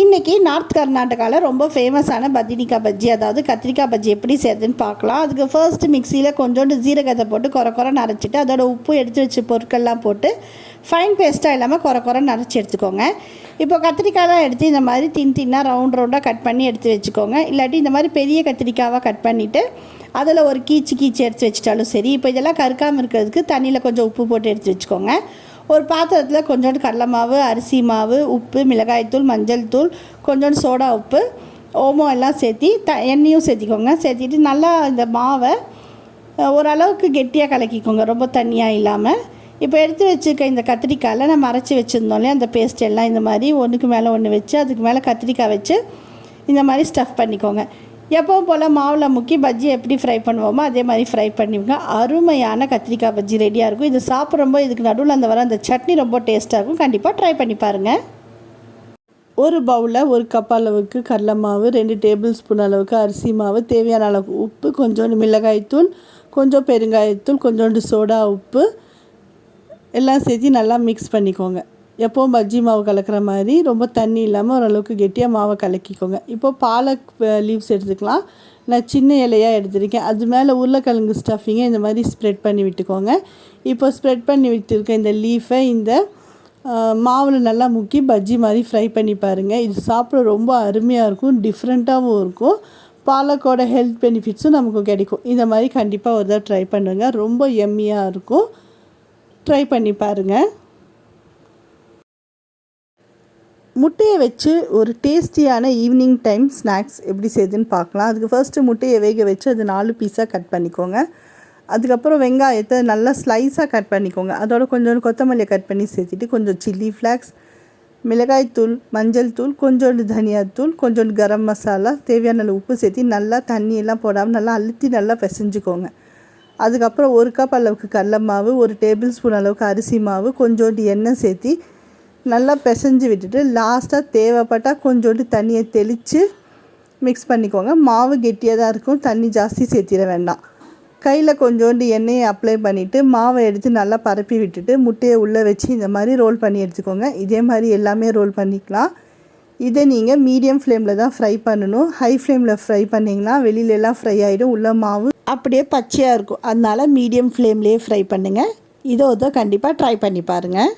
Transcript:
இன்றைக்கி நார்த் கர்நாடகாவில் ரொம்ப ஃபேமஸான பத்தினிக்காய் பஜ்ஜி அதாவது கத்திரிக்காய் பஜ்ஜி எப்படி செய்யுதுன்னு பார்க்கலாம். அதுக்கு ஃபர்ஸ்ட் மிக்சியில் கொஞ்சோண்டு ஜீரகத்தை போட்டு குறை குறை நரைச்சிட்டு அதோட உப்பு எடுத்து வச்சு பொருட்கள்லாம் போட்டு ஃபைன் பேஸ்ட்டாக இல்லாமல் குறை குறை நரைச்சி எடுத்துக்கோங்க. இப்போ கத்திரிக்காயெலாம் எடுத்து இந்த மாதிரி தின் தின்னாக ரவுண்ட் ரவுண்டாக கட் பண்ணி எடுத்து வச்சுக்கோங்க. இல்லாட்டி இந்த மாதிரி பெரிய கத்திரிக்காவாக கட் பண்ணிவிட்டு அதில் ஒரு கீச்சு கீச்சு எடுத்து வச்சிட்டாலும் சரி. இப்போ இதெல்லாம் கருக்காமல் இருக்கிறதுக்கு தண்ணியில் கொஞ்சம் உப்பு போட்டு எடுத்து வச்சுக்கோங்க. ஒரு பாத்திரத்தில் கொஞ்சோண்டு கடலை மாவு அரிசி மாவு உப்பு மிளகாய்த்தூள் மஞ்சள் தூள் கொஞ்சோண்டு சோடா உப்பு ஓமம் எல்லாம் சேர்த்தி த எண்ணெயும் சேர்த்திக்கோங்க. சேர்த்திட்டு நல்லா இந்த மாவை ஓரளவுக்கு கெட்டியாக கலக்கிக்கோங்க. ரொம்ப தண்ணியாக இல்லாமல் இப்போ எடுத்து வச்சுருக்க இந்த கத்திரிக்காயில் நம்ம அரைச்சி வச்சுருந்தோம் இல்லையா? அந்த பேஸ்ட் எல்லாம் இந்த மாதிரி ஒன்றுக்கு மேலே ஒன்று வச்சு அதுக்கு மேலே கத்திரிக்காய் வச்சு இந்த மாதிரி ஸ்டஃப் பண்ணிக்கோங்க. எப்போவும் போல் மாவில் முக்கி பஜ்ஜி எப்படி ஃப்ரை பண்ணுவோமோ அதே மாதிரி ஃப்ரை பண்ணிவிங்க அருமையான கத்திரிக்காய் பஜ்ஜி ரெடியாக இருக்கும். இது சாப்பிட்றப்போ இதுக்கு நடுவில் அந்த வர அந்த சட்னி ரொம்ப டேஸ்ட்டாக இருக்கும். கண்டிப்பாக ட்ரை பண்ணி பாருங்கள் ஒரு பவுலில் ஒரு கப் அளவுக்கு கடலை மாவு ரெண்டு டேபிள் ஸ்பூன் அளவுக்கு அரிசி மாவு தேவையான அளவுக்கு உப்பு கொஞ்சோண்டு மிளகாய்த்தூள் கொஞ்சம் பெருங்காயத்தூள் கொஞ்சோண்டு சோடா உப்பு எல்லாம் சேர்த்து நல்லா மிக்ஸ் பண்ணிக்கோங்க. எப்போவும் பஜ்ஜி மாவு கலக்கிற மாதிரி ரொம்ப தண்ணி இல்லாமல் ஓரளவுக்கு கெட்டியாக மாவை கலக்கிக்கோங்க. இப்போ பாலக் லீவ்ஸ் எடுத்துக்கலாம். நான் சின்ன இலையாக எடுத்திருக்கேன். அது மேலே உருளைக்கிழங்கு ஸ்டஃபிங்கை இந்த மாதிரி ஸ்ப்ரெட் பண்ணி விட்டுக்கோங்க. இப்போ ஸ்ப்ரெட் பண்ணி விட்டுருக்க இந்த லீஃபை இந்த மாவில் நல்லா முக்கி பஜ்ஜி மாதிரி ஃப்ரை பண்ணி பாருங்கள் இது சாப்பிட ரொம்ப அருமையாக இருக்கும் டிஃப்ரெண்ட்டாகவும் இருக்கும். பாலக்கோட ஹெல்த் பெனிஃபிட்ஸும் நமக்கு கிடைக்கும். இந்த மாதிரி கண்டிப்பாக ஒரு தடவை ட்ரை பண்ணுங்கள் ரொம்ப எம்மியாக இருக்கும். ட்ரை பண்ணி பாருங்கள் முட்டையை வச்சு ஒரு டேஸ்டியான ஈவினிங் டைம் ஸ்நாக்ஸ் எப்படி செய்யுதுன்னு பார்க்கலாம். அதுக்கு ஃபர்ஸ்ட்டு முட்டையை வேக வச்சு அது நாலு பீஸாக கட் பண்ணிக்கோங்க. அதுக்கப்புறம் வெங்காயத்தை நல்லா ஸ்லைஸாக கட் பண்ணிக்கோங்க. அதோட கொஞ்சோண்டு கொத்தமல்லியை கட் பண்ணி சேர்த்துட்டு கொஞ்சம் சில்லி ஃப்ளாக்ஸ் மிளகாய்த்தூள் மஞ்சள் தூள் கொஞ்சோண்டு தனியாத்தூள் கொஞ்சோண்டு கரம் மசாலா தேவையான அளவு உப்பு சேர்த்து நல்லா தண்ணியெல்லாம் போடாமல் நல்லா அழுத்தி நல்லா பிசைஞ்சுக்கோங்க. அதுக்கப்புறம் ஒரு கப் அளவுக்கு கடல மாவு ஒரு டேபிள் ஸ்பூன் அளவுக்கு அரிசி மாவு கொஞ்சோண்டு எண்ணெய் சேர்த்து நல்லா பிசைஞ்சு விட்டுட்டு லாஸ்ட்டாக தேவைப்பட்டால் கொஞ்சோண்டு தண்ணியை தெளித்து மிக்ஸ் பண்ணிக்கோங்க. மாவு கெட்டியாக தான் இருக்கும். தண்ணி ஜாஸ்தி சேர்த்திட வேண்டாம். கையில் கொஞ்சோண்டு எண்ணெயை அப்ளை பண்ணிவிட்டு மாவை எடுத்து நல்லா பரப்பி விட்டுட்டு முட்டையை உள்ளே வச்சு இந்த மாதிரி ரோல் பண்ணி எடுத்துக்கோங்க. இதே மாதிரி எல்லாமே ரோல் பண்ணிக்கலாம். இதை நீங்கள் மீடியம் ஃப்ளேமில் தான் ஃப்ரை பண்ணணும். ஹை ஃப்ளேமில் ஃப்ரை பண்ணிங்கன்னா வெளியிலலாம் ஃப்ரை ஆகிடும் உள்ள மாவு அப்படியே பச்சையாக இருக்கும். அதனால் மீடியம் ஃப்ளேம்லேயே ஃப்ரை பண்ணுங்கள் இதோ இதோ கண்டிப்பாக ட்ரை பண்ணி பாருங்கள்